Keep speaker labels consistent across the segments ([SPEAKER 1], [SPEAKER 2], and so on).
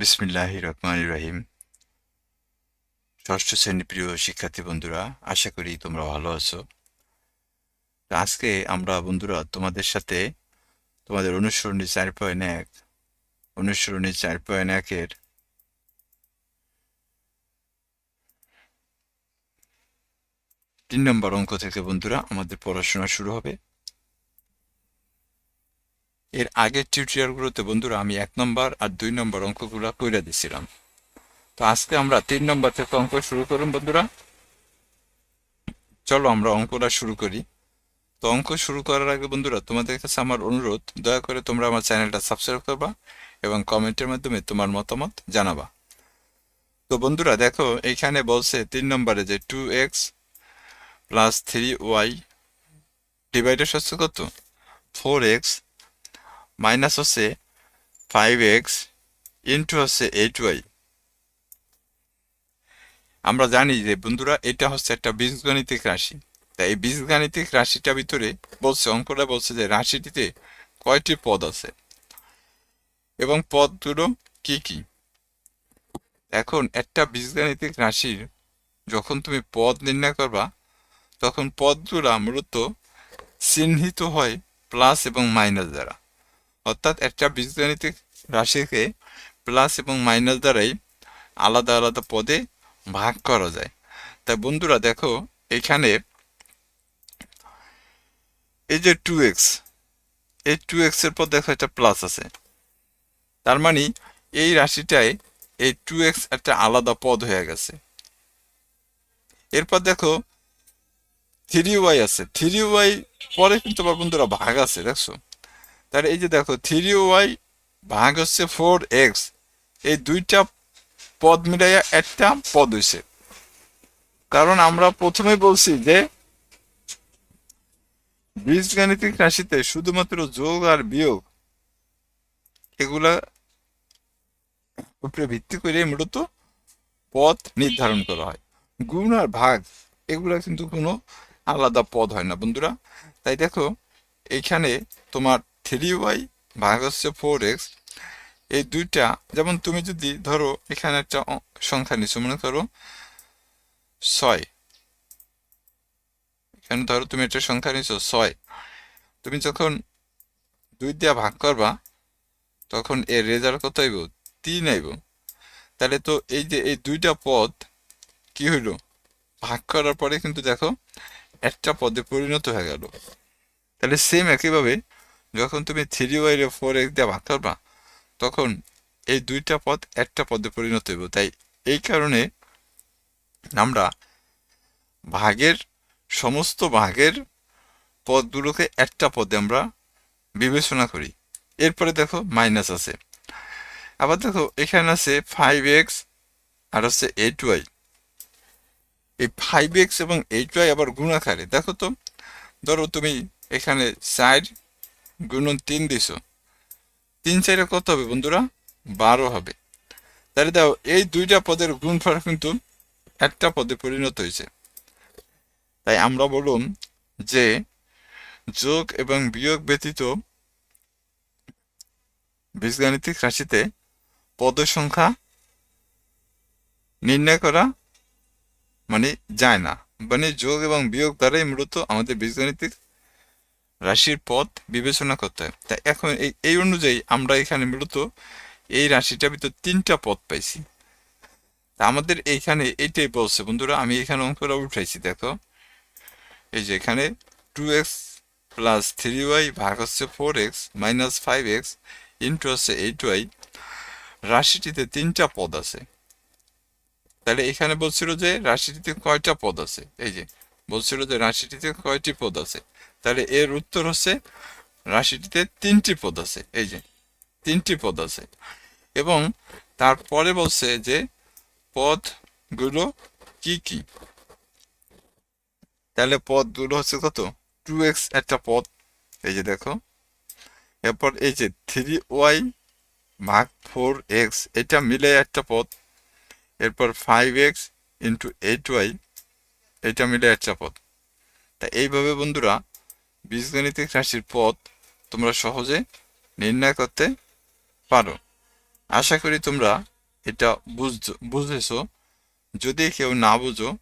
[SPEAKER 1] বিসমিল্লাহ রহমান রহিম ষষ্ঠ শ্রেণি প্রিয় শিক্ষার্থী বন্ধুরা, আশা করি তোমরা ভালো আছো। আজকে আমরা বন্ধুরা তোমাদের সাথে তোমাদের অনুসরণী চার পয়েন্ট এক, অনুসরণী চার পয়েন্ট একের তিন নম্বর অঙ্ক থেকে বন্ধুরা আমাদের পড়াশোনা শুরু হবে। এর আগের টিউটোরিয়ালগুলোতে, বন্ধুরা, আমি এক নম্বর আর দুই নম্বর অঙ্কগুলো কইরা দিছিলাম। তো আজকে আমরা তিন নম্বর থেকে অঙ্ক শুরু করুন, বন্ধুরা। চলো আমরা অঙ্কটা শুরু করি। তো অঙ্ক শুরু করার আগে, বন্ধুরা, তোমাদের কাছে আমার অনুরোধ, দয়া করে তোমরা আমার চ্যানেলটা সাবস্ক্রাইব করবা এবং কমেন্টের মাধ্যমে তোমার মতামত জানাবা। তো বন্ধুরা, দেখো, এখানে বলছে তিন নম্বরে যে two X plus three Y divided হচ্ছে কত? ফোর এক্স মাইনাস হচ্ছে ফাইভ এক্স ইন্টু হচ্ছে এইট ওয়াই আমরা জানি যে, বন্ধুরা, এটা হচ্ছে একটা বীজগণিতিক রাশি। তাই এই বীজগাণিতিক রাশিটা ভিতরে বলছে, অঙ্কটা বলছে যে, রাশিটিতে কয়টি পদ আছে? এবং পদগুলো কি কি? এখন একটা বীজগাণিতিক রাশির যখন তুমি পদ নির্ণয় করবা, তখন পদগুলা মূলত চিহ্নিত হয় প্লাস এবং মাইনাস দ্বারা। অর্থাৎ একটা বীজগাণিতিক রাশিকে প্লাস এবং মাইনাস দ্বারাই আলাদা আলাদা পদে ভাগ করা যায়। তাই বন্ধুরা দেখো, এখানে এই যে টু এক্স এই টু এক্সের পর দেখো একটা প্লাস আছে। তার মানে এই রাশিটায় এই টু এক্স একটা আলাদা পদ হয়ে গেছে। এরপর দেখো থ্রি ওয়াই আছে। থ্রি ওয়াই পরে কিন্তু বন্ধুরা ভাগ আছে, দেখছ? তাহলে এই যে দেখো থ্রি ওয়াই ভাগ হচ্ছে ফোর এক্স এই দুইটা পদ মিলাইয়া একটা পদ হয়েছে কারণ আমরা প্রথমে বলছি যে, বীজগাণিতিক রাশিতে শুধুমাত্র যোগ আর বিয়োগ, এগুলা উপরে ভিত্তি করে মূলত পদ নির্ধারণ করা হয়। গুণ আর ভাগ, এগুলা কিন্তু কোনো আলাদা পদ হয় না বন্ধুরা। তাই দেখো এইখানে তোমার থ্রি ওয়াই ভাগ হচ্ছে ফোর এক্স, এই দুইটা, যেমন তুমি যদি ধরো এখানে একটা সংখ্যা নিচ্ছ মনে করো ছয়। এখানে ধরো তুমি একটা সংখ্যা নিচ্ছ ছয়। তুমি যখন দুই দিয়া ভাগ করবা, তখন এর রেজাল্ট কত আইব তিন আইব তাহলে তো এই যে এই দুইটা পদ কি হইল? ভাগ করার পরে কিন্তু দেখো একটা পদে পরিণত হয়ে গেল। তাহলে সেম একইভাবে যখন তুমি থ্রি ওয়াই ফোর এক্স দিয়ে ভাগ করবা, তখন এই দুইটা পদ একটা পদে পরিণত হইব। তাই এই কারণে আমরা ভাগের সমস্ত ভাগের পদগুলোকে একটা পদে আমরা বিবেচনা করি। এরপরে দেখো মাইনাস আছে। আবার দেখো এখানে আছে ফাইভ এক্স আর হচ্ছে এইট ওয়াই এই ফাইভ এক্স এবং এইট ওয়াই আবার গুণাকারে। দেখো তো, ধরো তুমি এখানে চার গুণন তিন দিছো। তিন চারে কত হবে বন্ধুরা? বারো হবে। তাহলে দাও, এই দুইটা পদের গুণফল কিন্তু একটা পদে পরিণত হয়েছে। তাই আমরা বলুন যে যোগ এবং বিয়োগ ব্যতীত বীজগাণিতিক রাশিতে পদের সংখ্যা নির্ণয় করা মানে যায় না। মানে যোগ এবং বিয়োগ দ্বারাই মূলত আমাদের বীজগাণিতিক রাশির পথ বিবেচনা করতে হয়। তাই এখন এই এই অনুযায়ী আমরা এখানে মূলত এই রাশিটার ভিতর তিনটা পথ পাইছি। তা আমাদের এইখানে এইটাই বলছে, বন্ধুরা, আমি এখানে অঙ্কটা উঠাইছি, দেখো। এই যে এখানে two X plus three Y ভাগ হচ্ছে four X minus five X into হচ্ছে এইট ওয়াই রাশিটিতে তিনটা পদ আছে। তাহলে এখানে বলছিল যে রাশিটিতে কয়টা পদ আছে? এই যে, বলছিল যে রাশিটিতে কয়টি পদ আছে? তাহলে এর উত্তর হচ্ছে রাশিটিতে তিনটি পদ আছে, এই যে তিনটি পদ আছে। এবং তারপরে বলছে যে পদগুলো কি কি? তাহলে পদগুলো হচ্ছে কত? টু এক্স একটা পদ। এই যে দেখো। এরপর এই যে থ্রি ওয়াই ভাগ ফোর এক্স, এটা মিলে একটা পদ। এরপর five X into eight Y, এটা মিলে একটা পদ। তা এইভাবে বন্ধুরা বীজগণিতিক রাশির পথ তোমরা সহজে নির্ণয় করতে পারো। আশা করি তোমরা এটা বুঝছ, বুঝেছ। যদি কেউ না বুঝো,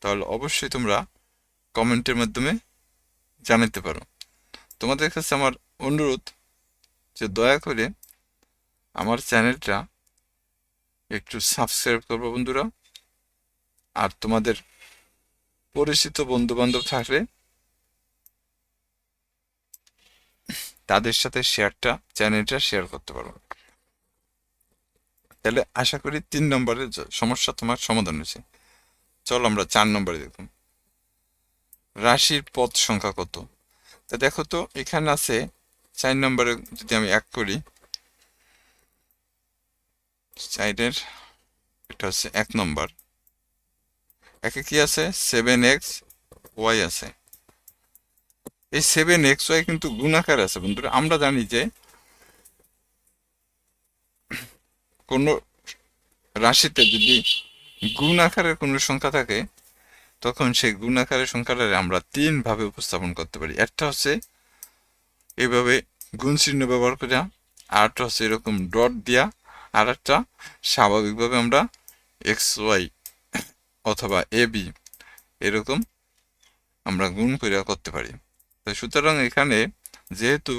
[SPEAKER 1] তাহলে অবশ্যই তোমরা কমেন্টের মাধ্যমে জানাতে পারো। তোমাদের কাছে আমার অনুরোধ যে দয়া করে আমার চ্যানেলটা একটু সাবস্ক্রাইব করব বন্ধুরা। আর তোমাদের পরিচিত বন্ধু বান্ধব থাকলে তাদের সাথে শেয়ারটা, চ্যানেলটা শেয়ার করতে পারো। তাহলে আশা করি তিন নম্বরের সমস্যা তোমার সমাধান হয়েছে। চলো আমরা চার নম্বরে দেখুন। রাশির পদ সংখ্যা কত? তা দেখো তো, এখানে আছে চার নম্বরে যদি আমি এক করি চারের এটা হচ্ছে এক নম্বর। একে কি আছে? সেভেন এক্স ওয়াই আছে। এই সেভেন এক্স ওয়াই কিন্তু গুণাকার আছে বন্ধুরা। আমরা জানি যে কোন রাশিতে যদি গুণ আকারের কোনো সংখ্যা থাকে, তখন সেই গুণ আকারের সংখ্যাটা আমরা তিন ভাবে উপস্থাপন করতে পারি। একটা হচ্ছে এইভাবে গুণ চিহ্ন ব্যবহার করে আর একটা হচ্ছে এরকম ডট দিয়া আর একটা স্বাভাবিকভাবে আমরা এক্স ওয়াই অথবা এ বি এরকম আমরা গুণ করিয়া করতে পারি। তো সুতরাং এখানে যেহেতু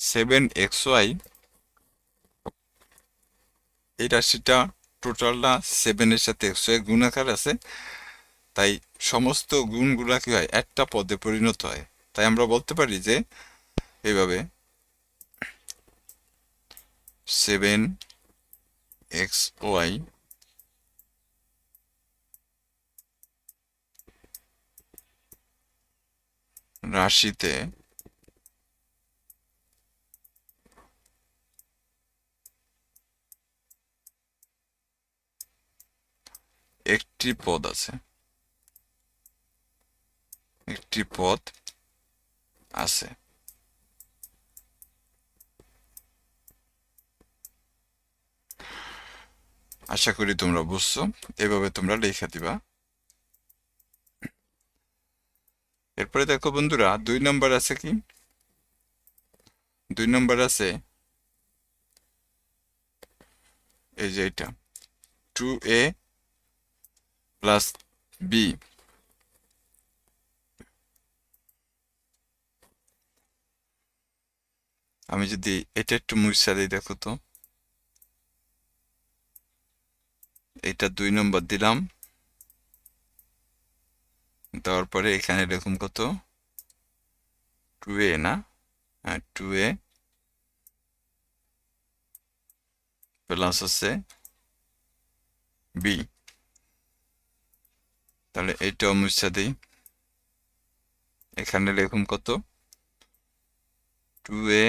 [SPEAKER 1] সেভেন এক্স ওয়াই এই রাশিটা টোটালটা সেভেনের সাথে একশো এক গুণাকার আছে। তাই সমস্ত গুণগুলা কি হয়? একটা পদে পরিণত হয়। তাই আমরা বলতে পারি যে এইভাবে সেভেন এক্স ওয়াই রাশিতে একটি পদ আছে। একটি পদ আছে। আশা করি তোমরা বুঝছ। এভাবে তোমরা লেখা দিবা। এরপরে দেখো বন্ধুরা, দুই নম্বর আছে কি? দুই নম্বর আছে এই যে এটা। Two A plus B. আমি যদি এটা একটু মুছা দিই, দেখো তো। এটা দুই নম্বর দিলাম। দেওয়ার পরে এখানে এরকম কত? টু এ না? হ্যাঁ টু এ প্লাস হচ্ছে বি তাহলে এইটাও মুছা দিই। এখানে এরকম কত? টু এ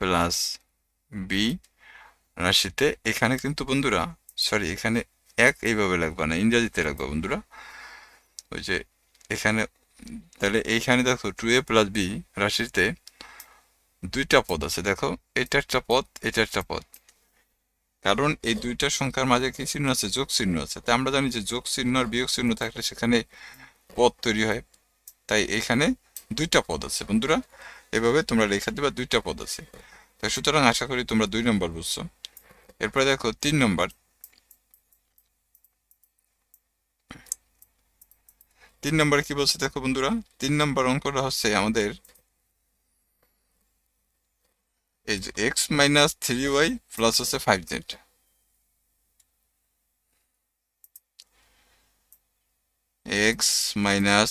[SPEAKER 1] প্লাস বি রাশিতে এখানে কিন্তু বন্ধুরা সরি এখানে এক, এইভাবে লাগবে না, ইংরেজিতে লাগবে বন্ধুরা। ওই যে এখানে, তাহলে এইখানে দেখো টু এ প্লাস বি রাশিতে দুইটা পদ আছে। দেখো, এটা একটা পদ, এটা একটা পদ। কারণ এই দুইটা সংখ্যার মাঝে কি চিহ্ন আছে? যোগ চিহ্ন আছে। তাই আমরা জানি যে যোগ চিহ্ন আর বিয়োগ চিহ্ন থাকলে সেখানে পদ তৈরি হয়। তাই এখানে দুইটা পদ আছে বন্ধুরা। এভাবে তোমরা লেখা দিবা দুইটা পদ আছে। তাই সুতরাং আশা করি তোমরা দুই নম্বর বুঝছ। এরপরে দেখো তিন নম্বর। তিন নম্বরে কি বলছে দেখো বন্ধুরা? তিন নম্বর অঙ্কটা হচ্ছে আমাদের এই যে X minus three Y plus হচ্ছে five Z X minus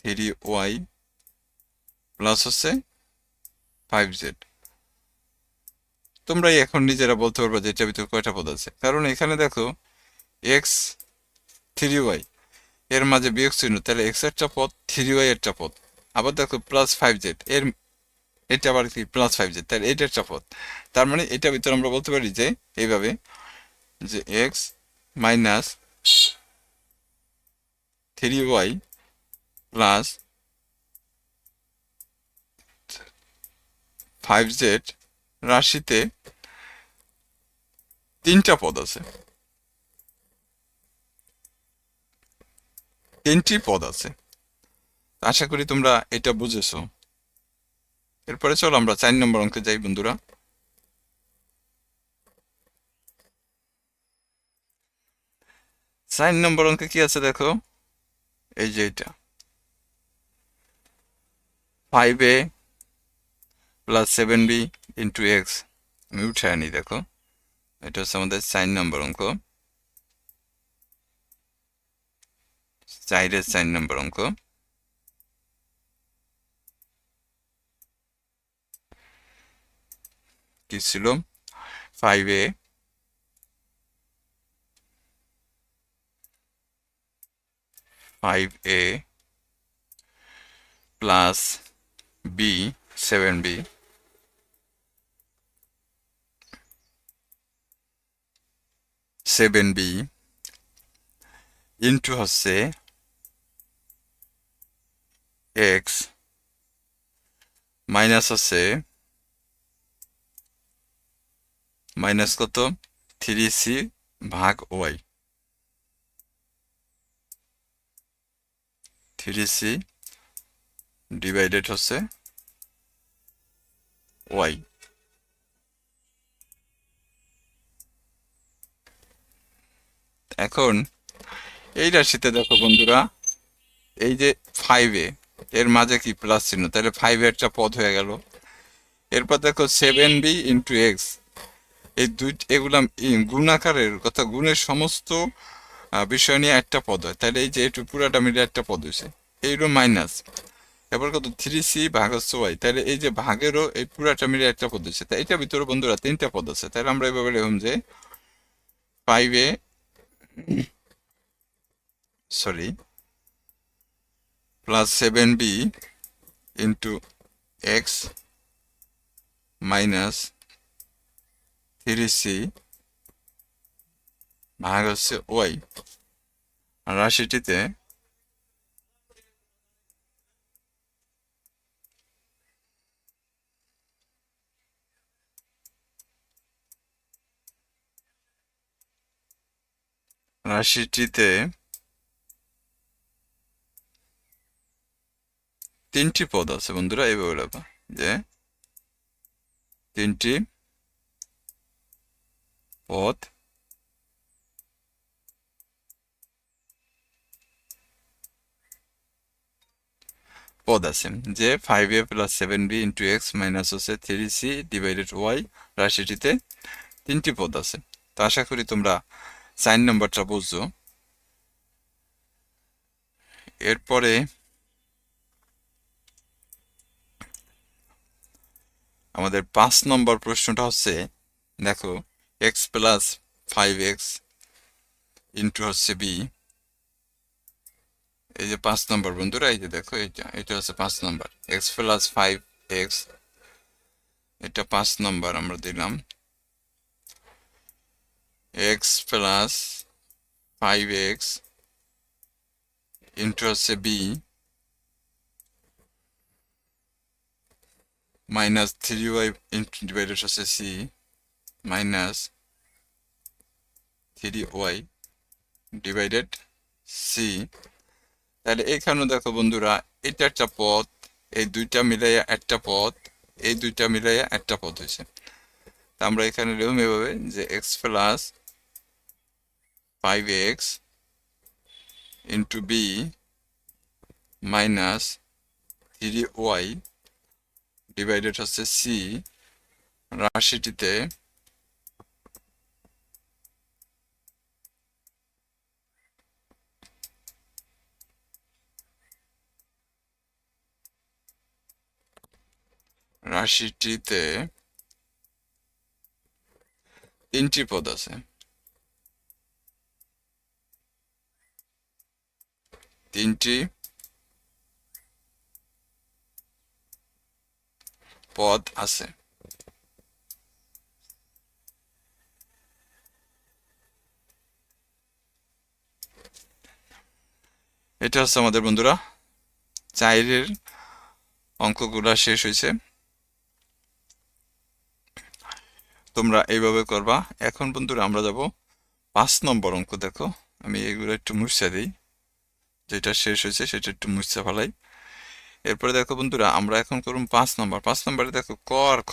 [SPEAKER 1] three Y plus হচ্ছে ফাইভ জেড তোমরাই এখন নিজেরা বলতে পারবে যে এটার ভিতরে কয়টা পদ আছে। কারণ এখানে দেখো এক্স থ্রি ওয়াই এর মাঝে বিয়োগ চিহ্ন, তাহলে এক্স একটা পদ থ্রি ওয়াই পদ আবার দেখো প্লাস ফাইভ জেড এর, এটা আবার কি প্লাস ফাইভ জেড তাহলে এটা একটা পদ তার মানে এটার ভিতরে আমরা বলতে পারি যে, এইভাবে, যে X minus three Y plus five Z রাশিতে তিনটা পদ আছে। তিনটি পদ আছে। আশা করি তোমরা এটা বুঝেছ। এরপরে চলো আমরা চার নম্বর অঙ্কে যাই, বন্ধুরা। চার নম্বর অঙ্কে কি আছে দেখো? এই যে এটা। Five A plus seven B into X আমি উঠে আনি, দেখো। এটা হচ্ছে আমাদের চার নম্বর অঙ্ক চাইরের চার নম্বর অঙ্ক কি ছিল five A five A plus B seven B seven B into হচ্ছে এক্স মাইনাস হচ্ছে মাইনাস কত? থ্রি সি ভাগ ওয়াই থ্রি সি ডিভাইডেড হচ্ছে ওয়াই এখন এই রাশিতে দেখো বন্ধুরা, এই যে ফাইভে এর মাঝে কি প্লাস চিহ্ন? তাহলে ফাইভ একটা পদ হয়ে গেল। এরপর দেখো সেভেন বি ইন্টু এক্স এই দুই, এগুলা গুণাকারের কথা, গুণের সমস্ত বিষয় নিয়ে একটা পদ হয়। তাহলে এই যে একটু পুরাটা মিলে একটা পদ হয়েছে। এইরও মাইনাস এবার কত? থ্রি সি ভাগ হচ্ছে ওয়াই তাহলে এই যে ভাগেরও এই পুরাটা মিলে একটা পদ হয়েছে। তাই এটার ভিতরে বন্ধুরা তিনটা পদ আছে। তাহলে আমরা এভাবে লিখুন যে five A sorry B into X minus three C ভাগ হচ্ছে ওয়াই রাশিটিতে রাশিটিতে তিনটি পদ আছে, বন্ধুরা এইভাবে লেখা যে তিনটি পদ পদ আছে, যে five A plus seven B into X minus হচ্ছে থ্রি সি ডিভাইডেড ওয়াই রাশিটিতে তিনটি পদ আছে। তো আশা করি তোমরা সাইন নাম্বারটা বুঝছ। এরপরে আমাদের পাঁচ নম্বর প্রশ্নটা হচ্ছে, দেখো X plus five X into হচ্ছে বি এই যে পাঁচ নম্বর বন্ধুরা, এই যে দেখো এটা এটা হচ্ছে পাঁচ নম্বর। এক্স প্লাস ফাইভ এক্স এটা পাঁচ নম্বর আমরা দিলাম। X plus five X into হচ্ছে B three Y into divided হচ্ছে C minus three Y divided তাহলে এখানেও দেখো বন্ধুরা এটা একটা পথ, এই দুইটা মিলাইয়া একটা পথ, এই দুইটা মিলাইয়া একটা পথ হয়েছে। তা আমরা এখানে লিখুন এভাবে যে X plus five X into B minus three Y divided হচ্ছে সি রাশিটিতে। রাশিটিতে তিনটি পদ আছে। তিনটি পদ আছে। এটা হচ্ছে আমাদের বন্ধুরা, চাইরের অঙ্কগুলা শেষ হয়েছে। তোমরা এইভাবে করবা। এখন বন্ধুরা আমরা যাব পাঁচ নম্বর অঙ্ক, দেখো। আমি এগুলো একটু মুছা দিই। যেটা শেষ হয়েছে সেটা একটু মুছা ফেলাই। এরপরে দেখো বন্ধুরা, আমরা এখন করুন পাঁচ নম্বর। পাঁচ নম্বরে দেখো ক আর খ,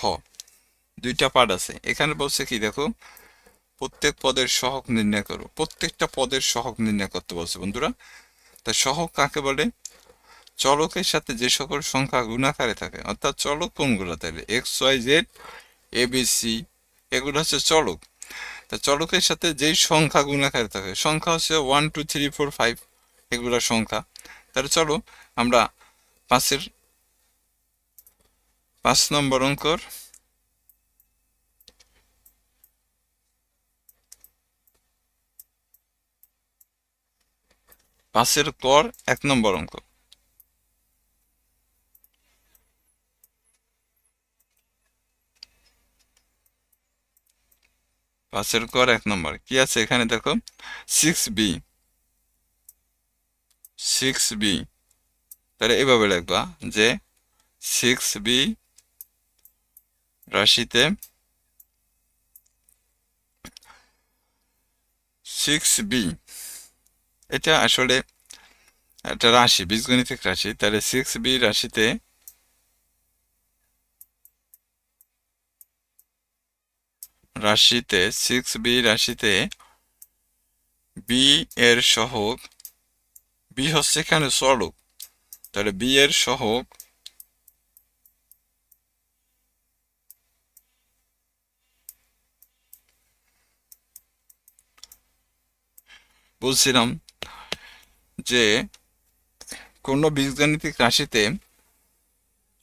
[SPEAKER 1] দুইটা পার্ট আছে। এখানে বলছে কি দেখো, প্রত্যেক পদের সহক নির্ণয় করো। প্রত্যেকটা পদের সহক নির্ণয় করতে বলছে বন্ধুরা। তা সহক কাকে বলে? চলকের সাথে যে সকল সংখ্যা গুণাকারে থাকে, অর্থাৎ চলক কোনগুলো তাহলে? X, Y, Z, A, B, C, এগুলো হচ্ছে চলক। তা চলকের সাথে যেই সংখ্যা গুণাকারে থাকে, সংখ্যা হচ্ছে one, two, three, four, five এগুলোর সংখ্যা। তাহলে চলো আমরা পাঁচের পাঁচ নম্বর অঙ্কর পাঁচের কর এক নম্বর অঙ্ক। পাঁচের কর এক নম্বর। কি আছে এখানে দেখো? সিক্স বি সিক্স বি তাহলে এভাবে লিখবা যে সিক্স বি রাশিতে সিক্স বি এটা আসলে একটা রাশি, বীজগণিতিক রাশি, তাহলে সিক্স বি রাশিতে রাশিতে সিক্স বি রাশিতে বি এর সহগ বি হচ্ছে এখানে চলক তাহলে বি এর সহগ বলছিলাম যে কোনো বীজগাণিতিক রাশিতে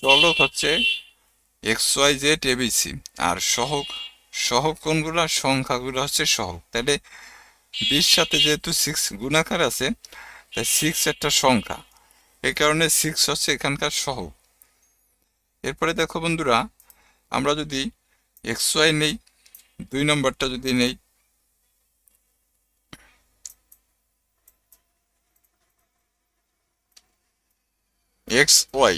[SPEAKER 1] চলক হচ্ছে X Y Z A B C আর সহগ সহগ কোনগুলো? সংখ্যাগুলো হচ্ছে সহগ তাহলে বিশ সাথে যেহেতু সিক্স গুণাকার আছে, তাই সিক্স একটা সংখ্যা। এই কারণে সিক্স হচ্ছে এখানকার সহগ। এরপরে দেখো বন্ধুরা, আমরা যদি এক্স ওয়াই নেই, দুই নম্বরটা যদি নেই এক্স ওয়াই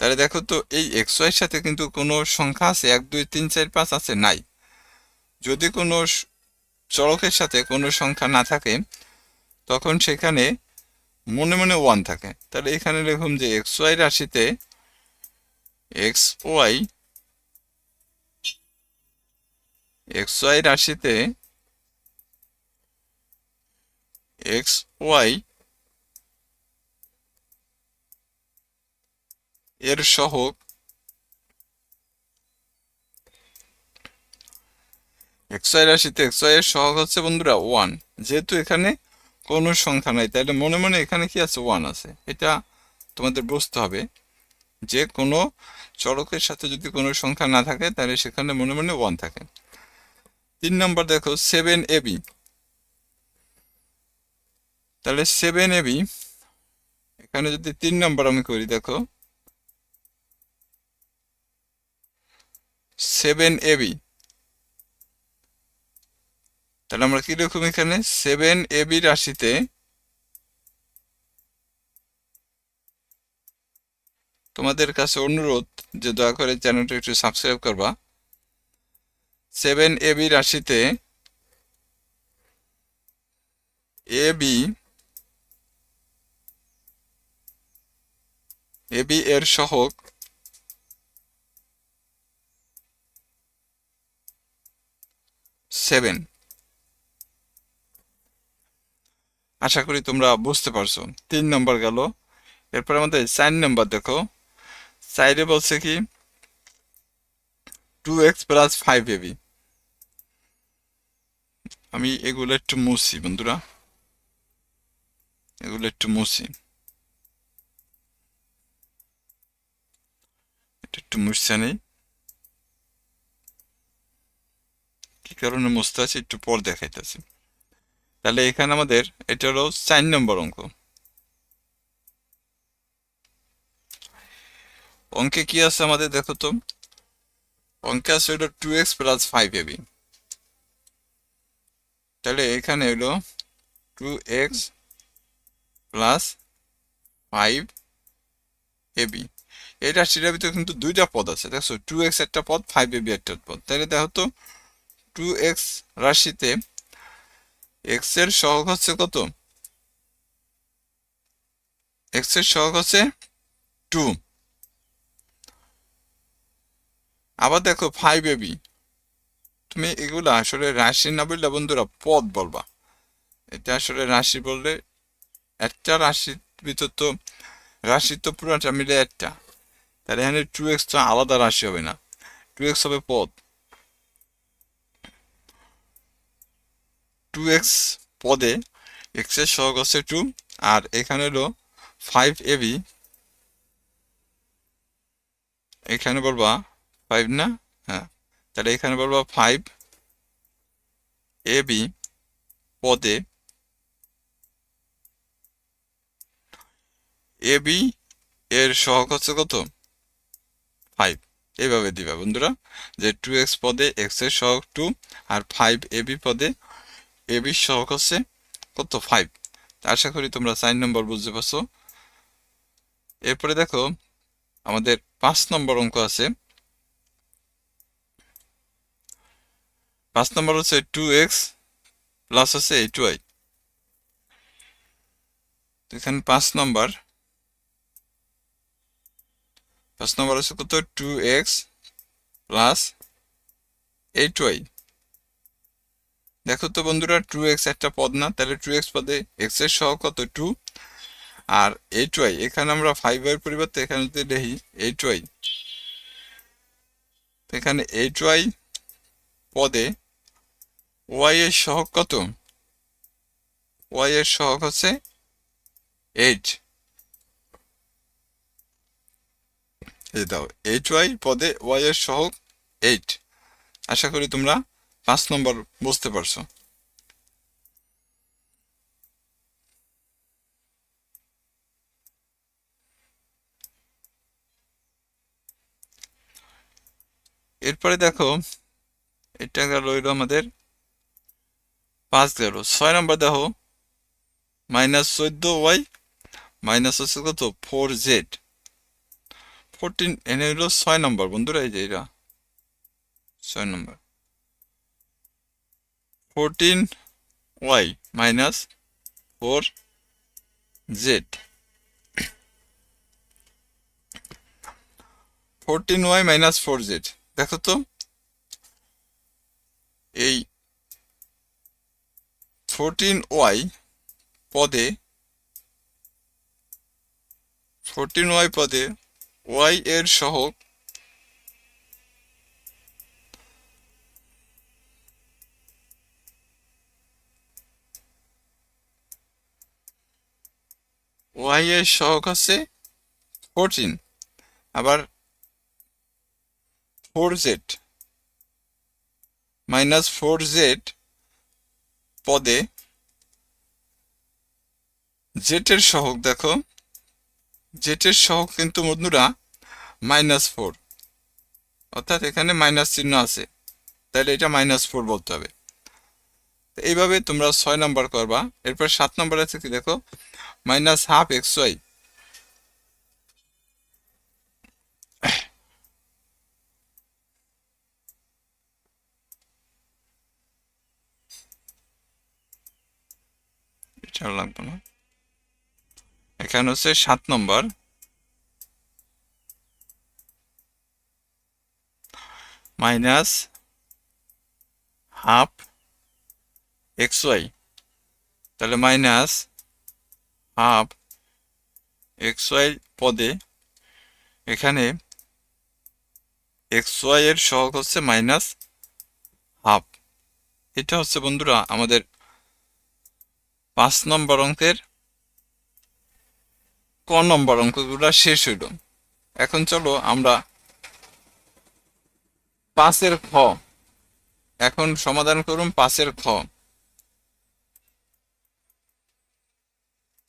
[SPEAKER 1] তাহলে দেখো তো এই এক্স ওয়াইয়ের সাথে কিন্তু কোনো সংখ্যা আছে, এক, দুই, তিন, চার, পাঁচ আছে, নাই। যদি কোনো চড়কের সাথে কোনো সংখ্যা না থাকে, তখন সেখানে মনে মনে ওয়ান থাকে। তাহলে এখানে দেখুন যে এক্স ওয়াই রাশিতে এক্স ওয়াই এক্স ওয়াই রাশিতে এক্স ওয়াই এর সহগ এক্স ওয়াই রাশিতে এক্স ওয়াই এর সহগ হচ্ছে বন্ধুরা ওয়ান যেহেতু এখানে কোনো সংখ্যা নাই। তাহলে মনে মনে এখানে কি আছে? ওয়ান আছে। এটা তোমাদের বুঝতে হবে যে কোনো চড়কের সাথে যদি কোনো সংখ্যা না থাকে, তাহলে সেখানে মনে মনে ওয়ান থাকে। তিন নম্বর দেখো সেভেন এবি তাহলে সেভেন এবি এখানে যদি তিন নম্বর আমি করি, দেখো। সেভেন এবি তাহলে আমরা কীরকম এখানে? সেভেন এবি রাশিতে তোমাদের কাছে অনুরোধ যে দয়া করে চ্যানেলটা একটু সাবস্ক্রাইব করবা। সেভেন এবি রাশিতে এ বি এবি এর সহগ সেভেন আশা করি তোমরা বুঝতে পারছ। তিন নম্বর গেল। এরপর আমাদের চার নম্বর দেখো। সাইডে বলছে কি two x plus five a b আমি এগুলো একটু মুছি বন্ধুরা। এগুলো একটু মুছি। একটু মুছছে নেই। কি কারণে মুছতে আছে একটু পর দেখাইতেছি। তাহলে এখানে আমাদের এটা হলো চার নম্বর অঙ্ক। অঙ্কে কি আছে আমাদের দেখো তো? অঙ্কে আছে হলো two x plus five a b তাহলে এখানে হলো two x plus five a b এই রাশিটার ভিতরে কিন্তু দুইটা পদ আছে, দেখছ? টু এক্স একটা পদ ফাইভ এবি একটা পদ। তাহলে দেখো তো টু এক্স রাশিতে এক্সের সহগ হচ্ছে কত? এক্সের সহগ হচ্ছে টু আবার দেখো ফাইভ এবি তুমি এগুলো আসলে রাশি না বললে বন্ধুরা পদ বলবা। এটা আসলে রাশি বললে একটা রাশির ভিতর তো রাশি তো পুরোটা মিলে একটা। তাহলে এখানে টু এক্সটা আলাদা রাশি হবে না। টু এক্স হবে পদ। টু এক্স পদে এক্সের সহগ হচ্ছে টু আর এখানে হলো ফাইভ এবি এখানে বলবা ফাইভ না? হ্যাঁ। তাহলে এখানে বলবা ফাইভ এবি পদে এবি এর সহগ হচ্ছে কত? ফাইভ এইভাবে দিবা বন্ধুরা। যে টু এক্স পদে এক্সের সহগ টু আর ফাইভ এবি পদে এবি সহগ হচ্ছে কত? ফাইভ আশা করি তোমরা চার নম্বর বুঝতে পারছ। এরপরে দেখো, আমাদের পাঁচ নম্বর অঙ্ক আছে। পাঁচ নম্বর হচ্ছে টু এক্স প্লাস হচ্ছে এইট ওয়াই এখানে পাঁচ নম্বর। পাঁচ নম্বর হচ্ছে কত? Two x plus eight y দেখো তো বন্ধুরা টু এক্স একটা পদ না, তাহলে টু এক্স পদে এক্সের সহ কত? টু আর এইট ওয়াই এখানে আমরা ফাইভ ওয়াই পরিবর্তে এখানে যদি দেখি এইট ওয়াই এখানে এইট ওয়াই পদে ওয়াই এর সহগ কত? ওয়াই এর সহগ হচ্ছে এইট এই দাও এইট ওয়াই পদে ওয়াই এর সহগ এইট আশা করি তোমরা পাঁচ নম্বর বুঝতে পারছ? এরপরে দেখো, এটা গেল হইল আমাদের পাঁচ গেল। ছয় নম্বর দেখো, মাইনাস চোদ্দ ওয়াই, মাইনাস হচ্ছে কত? Four Z. ফোরটিন, এনে হইল ছয় নম্বর, বন্ধুরা, এই যে এটা। ছয় নম্বর। Fourteen y minus four z fourteen y minus four z দেখো তো, এই ফোরটিন ওয়াই পদে ফোরটিন ওয়াই পদে ওয়াই এর সহগ ওয়াই এর সহগ হচ্ছে ফোরটিন আবার four z minus four z পদে জেটের সহগ দেখো, জেটের সহগ কিন্তু বন্ধুরা মাইনাস ফোর, অর্থাৎ এখানে মাইনাস চিহ্ন আছে, তাহলে এটা মাইনাস ফোর বলতে হবে। এইভাবে তোমরা ছয় নম্বর করবা। এরপর সাত নম্বর আছে কি দেখো? Minus half x y. লাগবে না। এখানে হচ্ছে সাত নম্বর। মাইনাস হাফ এক্স ওয়াই তাহলে মাইনাস হাফ এক্স ওয়াই পদে এখানে এক্স ওয়াই এর সহগ হচ্ছে মাইনাস হাফ এটা হচ্ছে বন্ধুরা আমাদের পাঁচ নম্বর অঙ্কের ক নম্বর অঙ্কগুলো শেষ হইল। এখন চলো আমরা পাঁচের খ, এখন সমাধান করুন পাঁচের খ।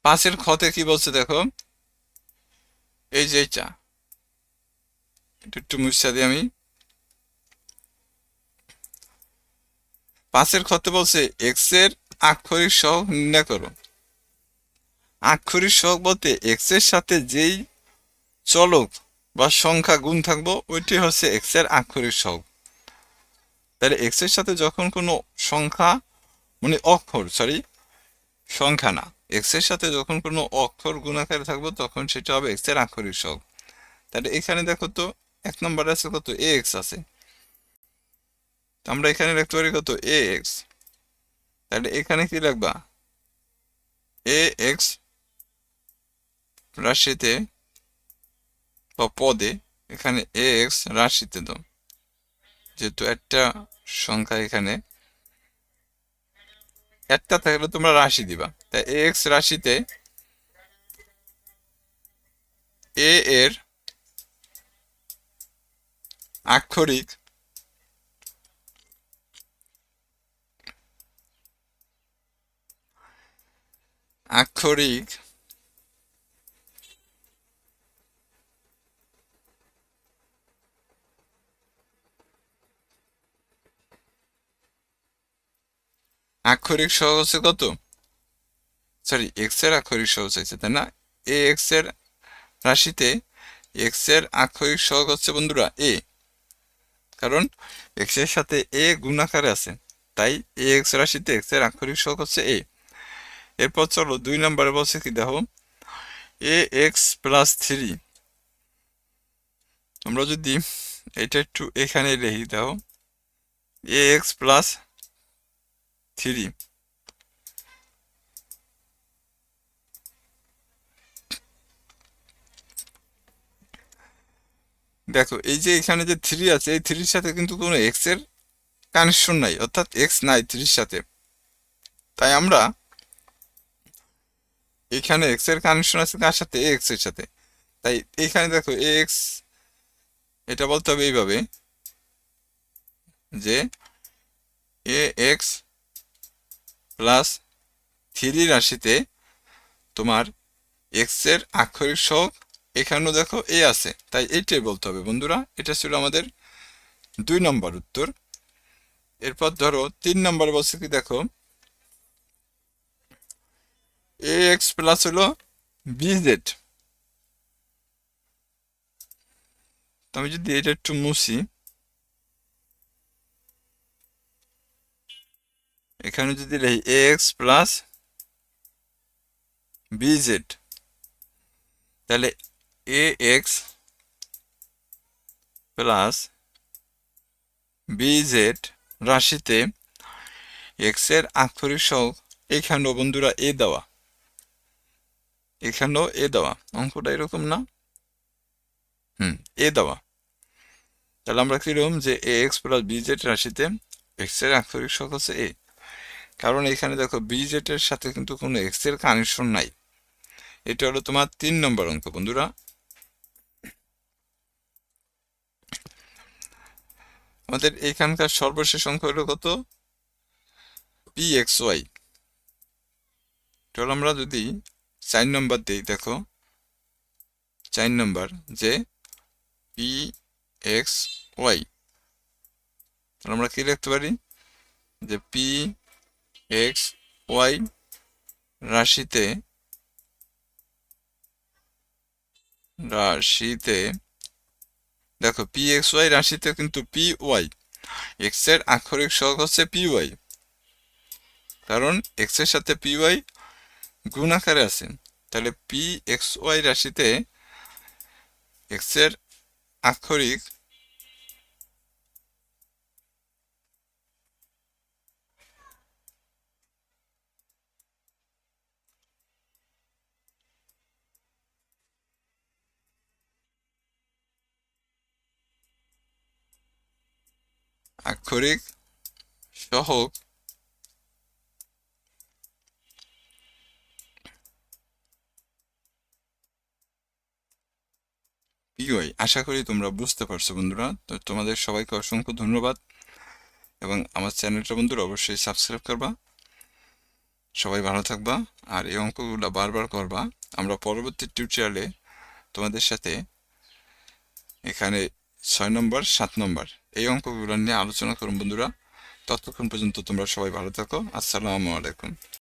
[SPEAKER 1] পাঁচের খতে কি বলছে দেখো? এই যে এইটা। একটু মুছা দিই আমি। পাঁচের খতে বলছে এক্সের আক্ষরিক সহগ নির্ণয় করো। আক্ষরিক সহগ বলতে এক্সের সাথে যেই চলক বা সংখ্যা গুণ থাকব ওইটি হচ্ছে এক্সের আক্ষরিক সহগ। তাহলে এক্সের সাথে যখন কোনো সংখ্যা মানে অক্ষর সরি সংখ্যা না এক্সের সাথে যখন কোনো অক্ষর গুণাকারে থাকব, তখন সেটা হবে এক্সের আক্ষরিক সহগ। তাহলে এখানে দেখো তো, এক নম্বরে আছে কত? এ এক্স আছে। আমরা এখানে লিখতে পারি কত? এ এক্স তাহলে এখানে কি লিখবা? এ এক্স রাশিতে বা পদে এখানে এ এক্স রাশিতে দাও। যেহেতু একটা সংখ্যা এখানে একটা থাকলে তোমরা রাশি দিবা। তাই এক্স রাশিতে এ এর আক্ষরিক আক্ষরিক আক্ষরিক সহগ হচ্ছে কত? সরি এক্সের আক্ষরিক সহগ চাইছে তাই না? এ এক্সের রাশিতে এক্সের আক্ষরিক সহগ হচ্ছে বন্ধুরা এ কারণ এক্সের সাথে এ গুণাকারে আছে, তাই এ এক্স রাশিতে এক্সের আক্ষরিক সহগ হচ্ছে এ এরপর চলো দুই নম্বরে বলছে কি, দেখো। এ এক্স প্লাস থ্রি আমরা যদি এটা একটু এখানে রেখে দাও এ এক্স প্লাস থ্রি দেখো এই যে এখানে যে থ্রি আছে, এই থ্রির সাথে কিন্তু কোনো এক্সের কানেকশন নাই, অর্থাৎ এক্স নাই থ্রির সাথে। তাই আমরা এখানে এক্সের কানেকশন আছে কার সাথে এক্সের সাথে। তাই এখানে দেখো এক্স এটা বলতে হবে এইভাবে যে এ এক্স প্লাস থ্রি রাশিতে তোমার এক্সের আক্ষরিক সহগ এখানেও দেখো এ আছে, তাই এইটাই বলতে হবে বন্ধুরা। এটা ছিল আমাদের দুই নম্বর উত্তর। এরপর ধরো তিন নম্বর বলছে কি দেখো এ এক্স প্লাস হলো বি জেড আমি যদি এটা একটু মুছি এখানে যদি লিখি a x plus b z তাহলে a x plus b z রাশিতে এক্সের আক্ষরিক সহগ এখানেও বন্ধুরা এ দেওয়া। এখানেও এ দেওয়া। অঙ্কটা এরকম না? হুম, এ দেওয়া। তাহলে আমরা কীরকম যে a x plus b z রাশিতে এক্সের আক্ষরিক সহগ হচ্ছে এ। কারণ এখানে দেখো বি জেড এর সাথে কিন্তু কোনো এক্সের কানেকশন নাই। এটা হলো তোমার তিন নম্বর অঙ্ক, বন্ধুরা। আমাদের এখানকার সর্বশেষ অঙ্ক হলো কত? পি এক্স ওয়াই তাহলে আমরা যদি চার নম্বর দিই, দেখো। চার নম্বর যে পি এক্স ওয়াই তাহলে আমরা কি লিখতে পারি? যে পি এক্স ওয়াই রাশিতে রাশিতে, দেখো পি এক্স ওয়াই রাশিতে কিন্তু পি ওয়াই এক্সের আক্ষরিক সহগ হচ্ছে পি ওয়াই কারণ এক্সের সাথে পি ওয়াই গুণ আকারে আছে। তাহলে পি এক্স ওয়াই রাশিতে এক্সের আক্ষরিক আক্ষরিক সহগ পিওয়াই আশা করি তোমরা বুঝতে পারছ বন্ধুরা। তো তোমাদের সবাইকে অসংখ্য ধন্যবাদ। এবং আমার চ্যানেলটা বন্ধুরা অবশ্যই সাবস্ক্রাইব করবা। সবাই ভালো থাকবা আর এই অঙ্কগুলো বারবার করবা। আমরা পরবর্তী টিউটোরিয়ালে তোমাদের সাথে এখানে ছয় নম্বর, সাত নম্বর। এই অঙ্কগুলো নিয়ে আলোচনা করুন বন্ধুরা। ততক্ষণ পর্যন্ত তোমরা সবাই ভালো থাকো। আসসালামু আলাইকুম।